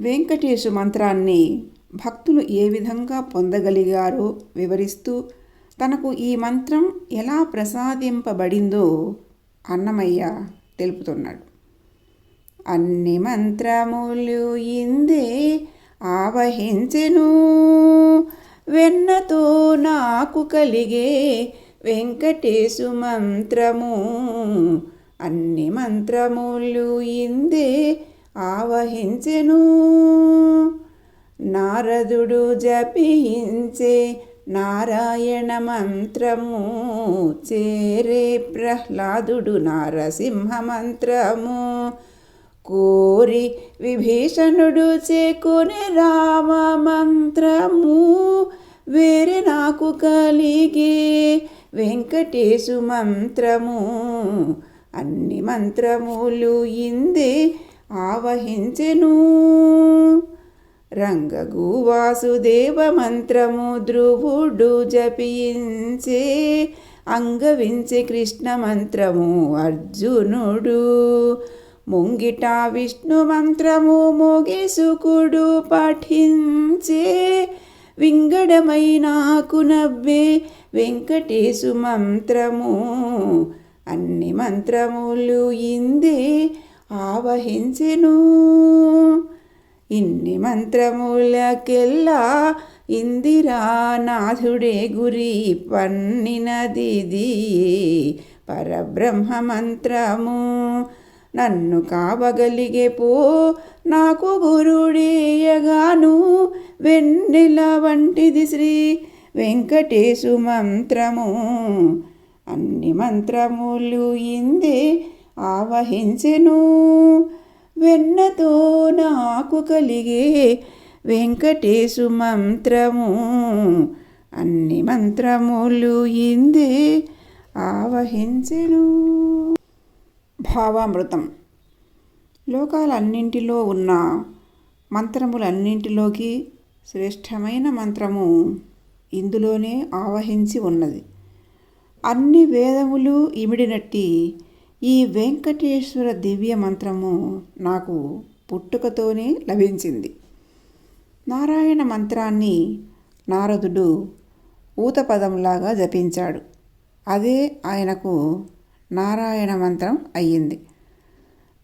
వెంకటేశు మంత్రాన్ని భక్తులు ఏ విధంగా పొందగలిగారో వివరిస్తూ తనకు ఈ మంత్రం ఎలా ప్రసాదింపబడిందో అన్నమయ్య తెలుపుతున్నాడు. అన్ని మంత్రములు ఇందే ఆవహించెను. వెన్నతో నాకు కలిగే వెంకటేశు మంత్రము. అన్ని మంత్రములు ఇందే ఆవహించెను. నారదుడు జపించే నారాయణ మంత్రము చేరే ప్రహ్లాదుడు నారసింహ మంత్రము కోరి విభీషణుడు చేకుని రామ మంత్రము వేరే నాకు కలిగే వెంకటేశు మంత్రము. అన్ని మంత్రములు ఇందే ఆవహించెను. రంగగు వాసుదేవ మంత్రము ధ్రువుడు జపించే అంగవించే కృష్ణ మంత్రము అర్జునుడు. ముంగిట విష్ణు మంత్రము మోగేసుకుడు పఠించే వింగడమైనాకు నవ్వే వెంకటేశు మంత్రము. అన్ని మంత్రములు ఇందే ఆవహించెను. ఇన్ని మంత్రములకెల్లా ఇందిరానాథుడే గురి పన్నినదిది. పరబ్రహ్మ మంత్రము నన్ను కావగలిగే పో నాకు గురుడేయగాను. వెన్నెల వంటిది శ్రీ వెంకటేశు మంత్రము. అన్ని మంత్రములు ఇందే ఆవహించెను. వెన్నతో నాకు కలిగే వెంకటేశు మంత్రము. అన్ని మంత్రములు ఇందే ఆవహించెను. భావామృతం. లోకాలన్నింటిలో ఉన్న మంత్రములన్నింటిలోకి శ్రేష్టమైన మంత్రము ఇందులోనే ఆవహించి ఉన్నది. అన్ని వేదములు ఇమిడినట్టి ఈ వెంకటేశ్వర దివ్య మంత్రము నాకు పుట్టుకతోనే లభించింది. నారాయణ మంత్రాన్ని నారదుడు ఊతపదంలాగా జపించాడు. అదే ఆయనకు నారాయణ మంత్రం అయ్యింది.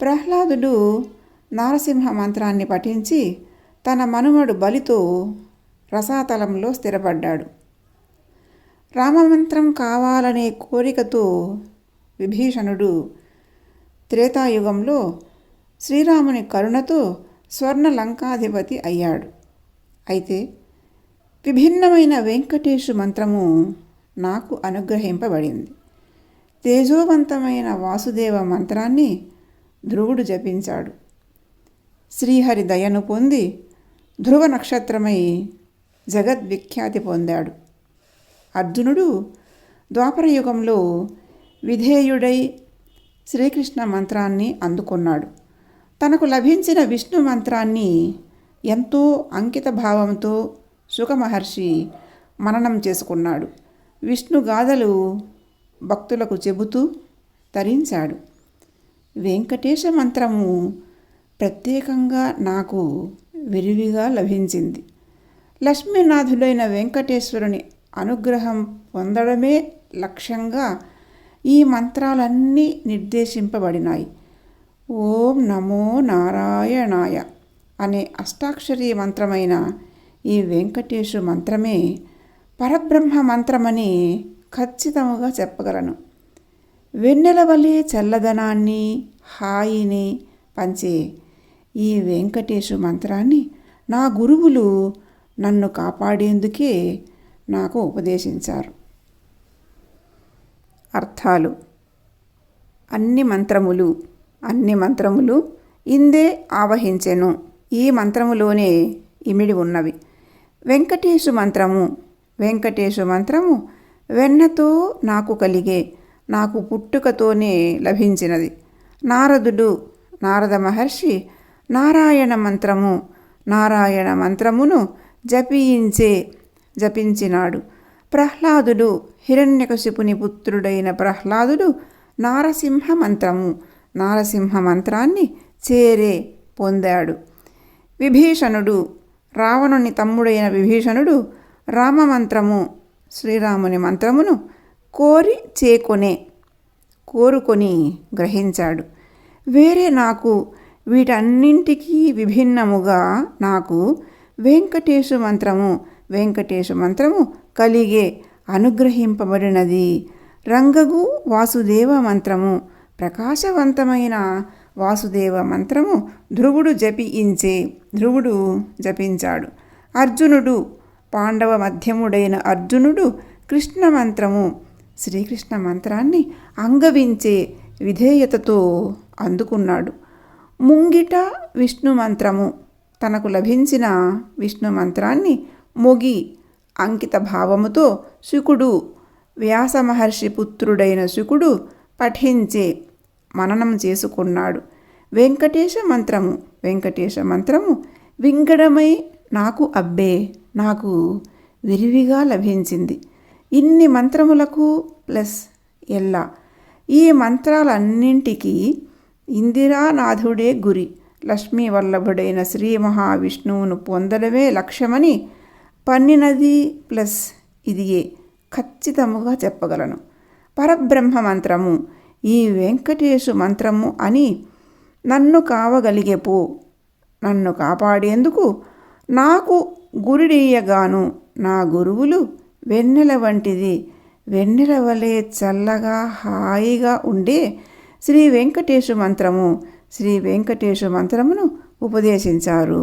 ప్రహ్లాదుడు నారసింహ మంత్రాన్ని పఠించి తన మనుమడు బలితో రసాతలంలో స్థిరపడ్డాడు. రామమంత్రం కావాలనే కోరికతో విభీషణుడు త్రేతాయుగంలో శ్రీరాముని కరుణతో స్వర్ణ లంకాధిపతి అయ్యాడు. అయితే విభిన్నమైన వెంకటేశు మంత్రము నాకు అనుగ్రహింపబడింది. తేజోవంతమైన వాసుదేవ మంత్రాన్ని ధ్రువుడు జపించాడు. శ్రీహరి దయను పొంది ధ్రువ నక్షత్రమై జగద్విఖ్యాతి పొందాడు. అర్జునుడు ద్వాపరయుగంలో విధేయుడై శ్రీకృష్ణ మంత్రాన్ని అందుకున్నాడు. తనకు లభించిన విష్ణు మంత్రాన్ని ఎంతో అంకిత భావంతో సుఖమహర్షి మననం చేసుకున్నాడు. విష్ణు గాథలు భక్తులకు చెబుతూ తరించాడు. వెంకటేశ మంత్రము ప్రత్యేకంగా నాకు విరివిగా లభించింది. లక్ష్మీనాథుడైన వెంకటేశ్వరుని అనుగ్రహం పొందడమే లక్ష్యంగా ఈ మంత్రాలన్నీ నిర్దేశింపబడినాయి. ఓం నమో నారాయణాయ అనే అష్టాక్షరీ మంత్రమైన ఈ వెంకటేశు మంత్రమే పరబ్రహ్మ మంత్రమని ఖచ్చితముగా చెప్పగలను. వెన్నెల వలె చల్లదనాన్ని హాయిని పంచే ఈ వెంకటేశు మంత్రాన్ని నా గురువులు నన్ను కాపాడేందుకే నాకు ఉపదేశించారు. అర్థాలు. అన్ని మంత్రములు అన్ని మంత్రములు ఇందే ఆవహించెను. ఈ మంత్రములోనే ఇమిడి ఉన్నవి. వెంకటేశు మంత్రము వెంకటేశు మంత్రము వెన్నతో నాకు కలిగే నాకు పుట్టుకతోనే లభించినది. నారదుడు నారద మహర్షి నారాయణ మంత్రము నారాయణ మంత్రమును జపించే జపించినాడు. ప్రహ్లాదుడు హిరణ్యకశిపుని పుత్రుడైన ప్రహ్లాదుడు నారసింహ మంత్రము. నారసింహ మంత్రాన్ని చేరే పొందాడు. విభీషణుడు రావణుని తమ్ముడైన విభీషణుడు రామమంత్రము శ్రీరాముని మంత్రమును కోరి చేకొనే కోరుకొని గ్రహించాడు. వేరే నాకు వీటన్నింటికీ విభిన్నముగా నాకు వెంకటేశు మంత్రము వెంకటేశ మంత్రము కలిగే అనుగ్రహింపబడినది. రంగగు వాసుదేవ మంత్రము ప్రకాశవంతమైన వాసుదేవ మంత్రము ధ్రువుడు జపించే ధ్రువుడు జపించాడు. అర్జునుడు పాండవ మధ్యముడైన అర్జునుడు కృష్ణ మంత్రము శ్రీకృష్ణ మంత్రాన్ని అంగవించే విధేయతతో అందుకున్నాడు. ముంగిట విష్ణు మంత్రము తనకు లభించిన విష్ణు మంత్రాన్ని మొగి అంకిత భావముతో శుకుడు వ్యాస మహర్షి పుత్రుడైన శుకుడు పఠించే మననం చేసుకున్నాడు. వెంకటేశ మంత్రము వెంకటేశ మంత్రము వింగడమై నాకు అబ్బే నాకు విరివిగా లభించింది. ఇన్ని మంత్రములకు ప్లస్ ఎల్లా. ఈ మంత్రాలన్నింటికీ ఇందిరానాథుడే గురి. లక్ష్మీ వల్లభుడైన శ్రీ మహావిష్ణువును పొందడమే లక్ష్యమని పన్నినది ప్లస్ ఇదియే ఖచ్చితముగా చెప్పగలను. పరబ్రహ్మ మంత్రము ఈ వెంకటేశు మంత్రము అని నన్ను కావగలిగే పో నన్ను కాపాడేందుకు నాకు గురిడీయగాను. నా గురువులు వెన్నెల వంటిది. వెన్నెల వలె చల్లగా హాయిగా ఉండే శ్రీ వెంకటేశు మంత్రము శ్రీ వెంకటేశు మంత్రమును ఉపదేశించారు.